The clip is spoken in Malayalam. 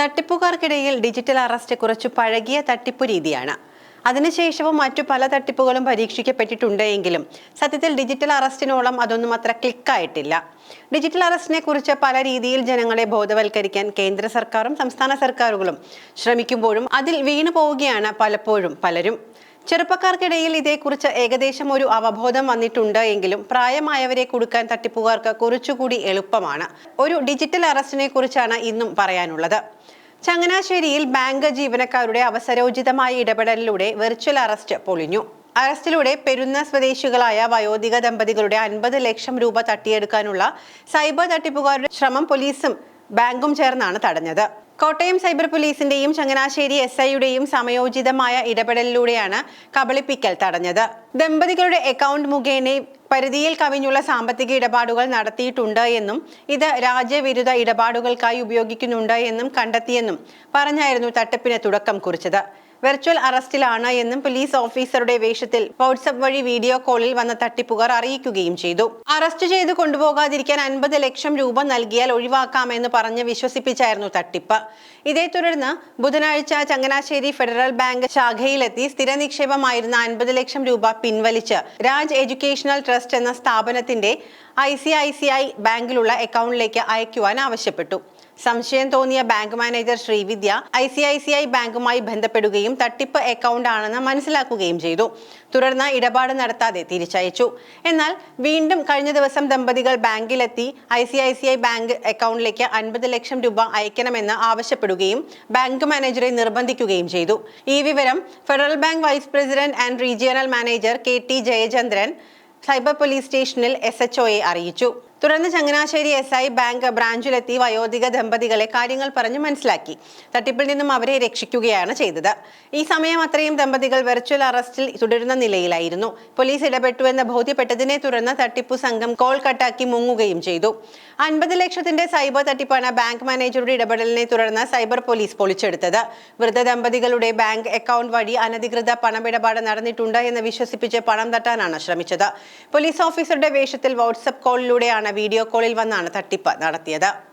തട്ടിപ്പുകാർക്കിടയിൽ ഡിജിറ്റൽ അറസ്റ്റ് കുറച്ചു പഴകിയ തട്ടിപ്പു രീതിയാണ്. അതിനുശേഷവും മറ്റു പല തട്ടിപ്പുകളും പരീക്ഷിക്കപ്പെട്ടിട്ടുണ്ട് എങ്കിലും സത്യത്തിൽ ഡിജിറ്റൽ അറസ്റ്റിനോളം അതൊന്നും അത്ര ക്ലിക്കായിട്ടില്ല. ഡിജിറ്റൽ അറസ്റ്റിനെ കുറിച്ച് പല രീതിയിൽ ജനങ്ങളെ ബോധവൽക്കരിക്കാൻ കേന്ദ്ര സർക്കാരും സംസ്ഥാന സർക്കാരുകളും ശ്രമിക്കുമ്പോഴും അതിൽ വീണു പോവുകയാണ് പലപ്പോഴും പലരും. ചെറുപ്പക്കാർക്കിടയിൽ ഇതേക്കുറിച്ച് ഏകദേശം ഒരു അവബോധം വന്നിട്ടുണ്ട് എങ്കിലും പ്രായമായവരെ കൊടുക്കാൻ തട്ടിപ്പുകാർക്ക് കുറച്ചുകൂടി എളുപ്പമാണ്. ഒരു ഡിജിറ്റൽ അറസ്റ്റിനെ കുറിച്ചാണ് ഇന്നും പറയാനുള്ളത്. ചങ്ങനാശ്ശേരിയിൽ ബാങ്ക് ജീവനക്കാരുടെ അവസരോചിതമായ ഇടപെടലിലൂടെ വെർച്വൽ അറസ്റ്റ് പൊളിഞ്ഞു. അറസ്റ്റിലൂടെ പെരുന്ന സ്വദേശികളായ വയോധിക ദമ്പതികളുടെ അൻപത് ലക്ഷം രൂപ തട്ടിയെടുക്കാനുള്ള സൈബർ തട്ടിപ്പുകാരുടെ ശ്രമം പോലീസും ബാങ്കും ചേർന്നാണ് തടഞ്ഞത്. കോട്ടയം സൈബർ പോലീസിന്റെയും ചങ്ങനാശ്ശേരി എസ് ഐയുടെയും സമയോചിതമായ ഇടപെടലിലൂടെയാണ് കബളിപ്പിക്കൽ തടഞ്ഞത്. ദമ്പതികളുടെ അക്കൗണ്ട് മുഖേന പരിധിയിൽ കവിഞ്ഞുള്ള സാമ്പത്തിക ഇടപാടുകൾ നടത്തിയിട്ടുണ്ട് എന്നും ഇത് രാജ്യവിരുദ്ധ ഇടപാടുകൾക്കായി ഉപയോഗിക്കുന്നുണ്ട് എന്നും കണ്ടെത്തിയെന്നും പറഞ്ഞായിരുന്നു തട്ടിപ്പിന് തുടക്കം കുറിച്ചത്. വെർച്വൽ അറസ്റ്റിലാണ് എന്നും പോലീസ് ഓഫീസറുടെ വേഷത്തിൽ വാട്സപ്പ് വഴി വീഡിയോ കോളിൽ വന്ന തട്ടിപ്പുകാർ അറിയിക്കുകയും ചെയ്തു. അറസ്റ്റ് ചെയ്ത് കൊണ്ടുപോകാതിരിക്കാൻ അൻപത് ലക്ഷം രൂപ നൽകിയാൽ ഒഴിവാക്കാമെന്ന് പറഞ്ഞ് വിശ്വസിപ്പിച്ചായിരുന്നു തട്ടിപ്പ്. ഇതേ തുടർന്ന് ബുധനാഴ്ച ചങ്ങനാശ്ശേരി ഫെഡറൽ ബാങ്ക് ശാഖയിലെത്തി സ്ഥിര നിക്ഷേപമായിരുന്ന അൻപത് ലക്ഷം രൂപ പിൻവലിച്ച് രാജ് എഡ്യൂക്കേഷണൽ ട്രസ്റ്റ് എന്ന സ്ഥാപനത്തിന്റെ I C I C I ബാങ്കിലുള്ള അക്കൗണ്ടിലേക്ക് അയക്കുവാൻ ആവശ്യപ്പെട്ടു. സംശയം തോന്നിയ bank manager Srividya I C I C I ബാങ്കുമായി ബന്ധപ്പെടുകയും തട്ടിപ്പ് അക്കൗണ്ട് ആണെന്ന് മനസ്സിലാക്കുകയും ചെയ്തു. തുടർന്ന് ഇടപാട് നടത്താതെ തിരിച്ചയച്ചു. എന്നാൽ വീണ്ടും കഴിഞ്ഞ ദിവസം ദമ്പതികൾ ബാങ്കിലെത്തി I C I C I bank അക്കൗണ്ടിലേക്ക് അൻപത് ലക്ഷം രൂപ അയക്കണമെന്ന് ആവശ്യപ്പെടുകയും ബാങ്ക് മാനേജറെ നിർബന്ധിക്കുകയും ചെയ്തു. ഈ വിവരം Federal Bank vice president and regional manager K T Jayachandran cyber police സ്റ്റേഷനിൽ എസ് എച്ച് അറിയിച്ചു. തുടർന്ന് ചങ്ങനാശ്ശേരി എസ് ഐ ബാങ്ക് ബ്രാഞ്ചിലെത്തി വയോധിക ദമ്പതികളെ കാര്യങ്ങൾ പറഞ്ഞു മനസ്സിലാക്കി. തട്ടിപ്പിൽ നിന്നും അവരെ രക്ഷിക്കുകയാണ് ചെയ്തത്. ഈ സമയം അത്രയും ദമ്പതികൾ വെർച്വൽ അറസ്റ്റിൽ തുടരുന്ന നിലയിലായിരുന്നു. പോലീസ് ഇടപെട്ടുവെന്ന് ബോധ്യപ്പെട്ടതിനെ തുടർന്ന് തട്ടിപ്പു സംഘം കോൾ കട്ടാക്കി മുങ്ങുകയും ചെയ്തു. അൻപത് ലക്ഷത്തിന്റെ സൈബർ തട്ടിപ്പാണ് ബാങ്ക് മാനേജറുടെ ഇടപെടലിനെ തുടർന്ന് സൈബർ പോലീസ് പൊളിച്ചെടുത്തത്. വൃദ്ധ ദമ്പതികളുടെ ബാങ്ക് അക്കൗണ്ട് വഴി അനധികൃത പണമിടപാട് നടന്നിട്ടുണ്ട് എന്ന് വിശ്വസിപ്പിച്ച് പണം തട്ടാനാണ് ശ്രമിച്ചത്. പോലീസ് ഓഫീസറുടെ വേഷത്തിൽ വാട്സപ്പ് കോളിലൂടെയാണ് വീഡിയോ കോളിൽ വന്നാണ് തട്ടിപ്പ് നടത്തിയത്.